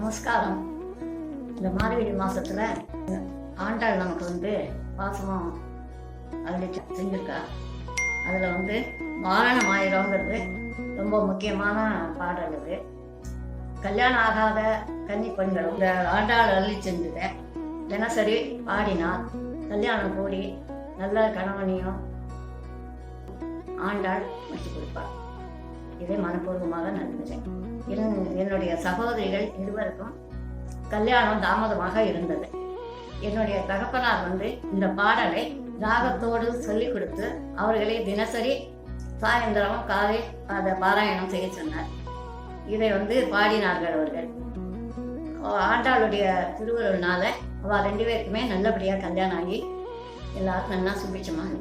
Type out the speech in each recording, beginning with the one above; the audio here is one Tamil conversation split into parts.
நமஸ்காரம். இந்த மார்கழி மாசத்துல ஆண்டாள் நமக்கு வந்து பாசனம் அதில் செஞ்சிருக்கா. அதில் வந்து மாரணம் ஆயிரங்கிறது ரொம்ப முக்கியமான பாடல் இது கல்யாணம் ஆகாத கன்னி பெண்களும் இந்த ஆண்டாள் அள்ளி செஞ்சதை தினசரி பாடினால் கல்யாணம் கூடி நல்ல கணவனையும் ஆண்டாள் வச்சு கொடுப்பாள். இதை மனப்பூர்வமாக நம்புகிறேன் என்னுடைய சகோதரிகள் இருவருக்கும் கல்யாணம் தாமதமாக இருந்தது. என்னுடைய தகப்பனார் வந்து இந்த பாடலை ராகத்தோடு சொல்லிக் கொடுத்து அவர்களை தினசரி சாயந்தரம் காலை அதை பாராயணம் செய்ய சொன்னார். இதை வந்து பாடினார்கள் அவர்கள். ஆண்டாளுடைய திருவருள்னால அவ ரெண்டு பேருக்குமே நல்லபடியா கல்யாணம் ஆகி எல்லாருக்கும் நல்லா சுபிச்சமாக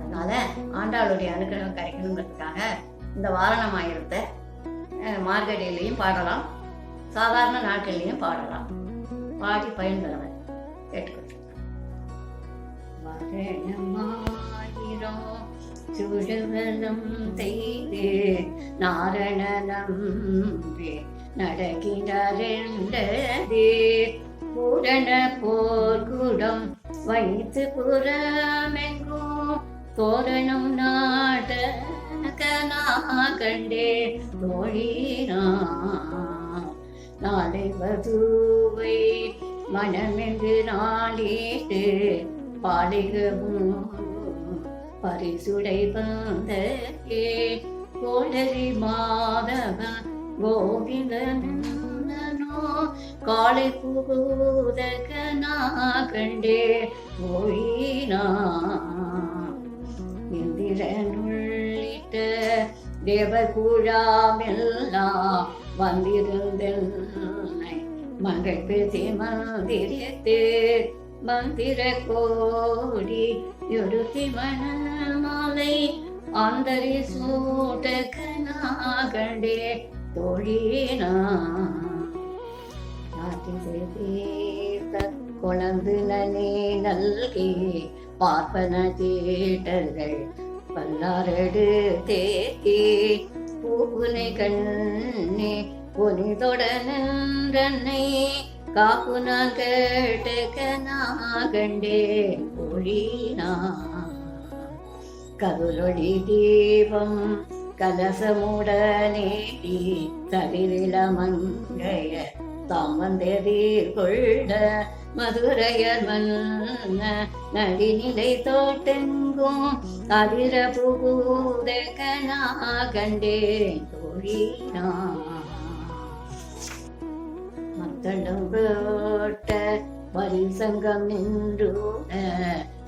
அதனால ஆண்டாளுடைய அனுகிரகம் கிடைக்கணுங்கிறதுக்காக இந்த வாரணமாயிரத்தை அஹ், மார்கழியிலையும் பாடலாம். சாதாரண நாட்கள்லையும் பாடலாம். பாடி பயன்பெறவர் கேட்டுக்கொள்கிறேன் வரணமாயிரம் சுடுவலம் செய்து நாரணனம் நடக்கிறாரெண்டது பூரண போர்க்குடம் வைத்து புறமெங்கும் தோரணம் நாட கனா கண்டே தோழினா நாளை வதுவை மனமென்று நாளிட்டு பாலிகவும் பரிசுடை வந்த கோடரி மாதவ கோவிந்தனோ காலை புகுதகனா கண்டே மொழினா இந்திரனுள் தேவகுழாமெல்லாம் வந்திருந்தென்னை மங்கள் பேசி மந்திரத்து மந்திர கோடி யுருத்தி மணமாலை ஆந்தரி சூட்டகனா கண்டே தோழினா. நாட்டிசை தீர்த்த குழந்து நல்கி பார்ப்பன தீட்டர்கள் பல்லாரடு தேக்கி பூனை கண்ணே புனிதொட நின்றன்னை காப்பு நான் கேட்டுக்கனா கண்டே ஒழினா கருளொளி தீபம் கலசமுடனேடி தவிரில மங்கைய தாம் வந்தெதிர் கொள்ள மதுரையர் மன்ன நடிநிலை தோட்டெங்கும் அதிர புகுதகனா கண்டே தோழினா. மத்தளம் போட்ட வரிசங்கம் நின்று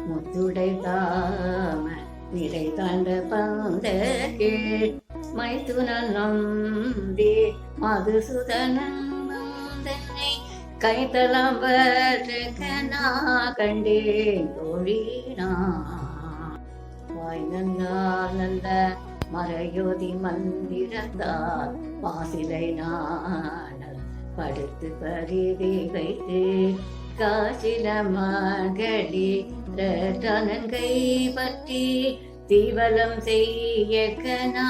முத்துடை தாம நிறை தாண்ட பந்த கேட் மைத்துனன் நம்பி மதுசுதனன் வந்தனை. கைத்தலம் கனா கண்டே தோழினா. வாய்ந்தால் நல்ல மறையோதி மந்திரத்தால் வாசிலை நான் படுத்து பரிதி வைத்து காசில மகளி ரத்தனன் கை பற்றி தீவலம் செய்ய கனா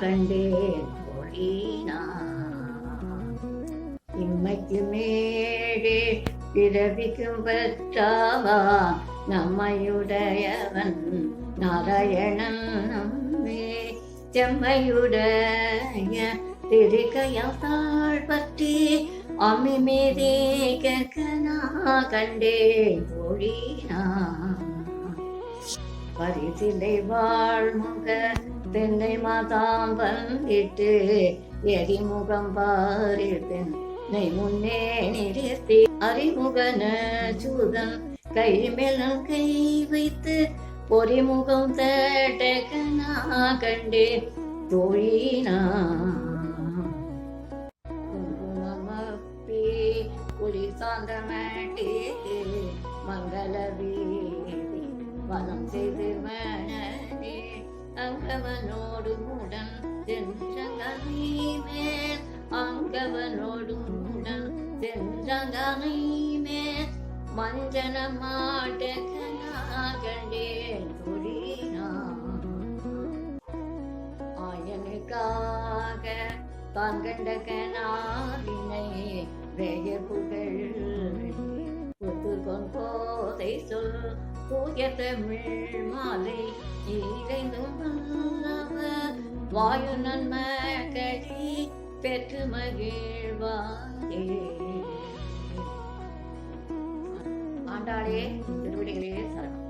கண்டேன் ஒளினா இம்மைக்கு மேலே பிறவிக்கும் பெற்றாவா நம்மையுடையவன் நாராயணன் நம்மே. செம்மையுடைய திருக்கையால் பற்றி அம்மி மீதே கனா கண்டே தோழினா பரிசிலை வாழ்முக தென்னை மாதாம் வந்திட்டு எரிமுகம் பாரித்தன் நெய் முன்னே நிறுத்தி அறிமுகன சூதன் கை மேலும் கை வைத்து பொறிமுகம் தட்டகனா கண்டே தோழினா குங்குமப்பி குளி சாந்தமட்டி மங்கள வீதி வலம் செய்து மனதே அங்கவனோடு உடன் சென்றங்கனி மேல் அங்கவனோடு உடன் மேல் மஞ்சன மாட்டகனா ஆயனுக்காக பங்கண்டகனாவினை வேய புகழ் புத்து சொல் தூய தமிழ் மாலை இறைந்து வாயு நன்மகளி பெற்று மகிழ்வாயே. ஆண்டாளே திருவடிகளே சரணம்.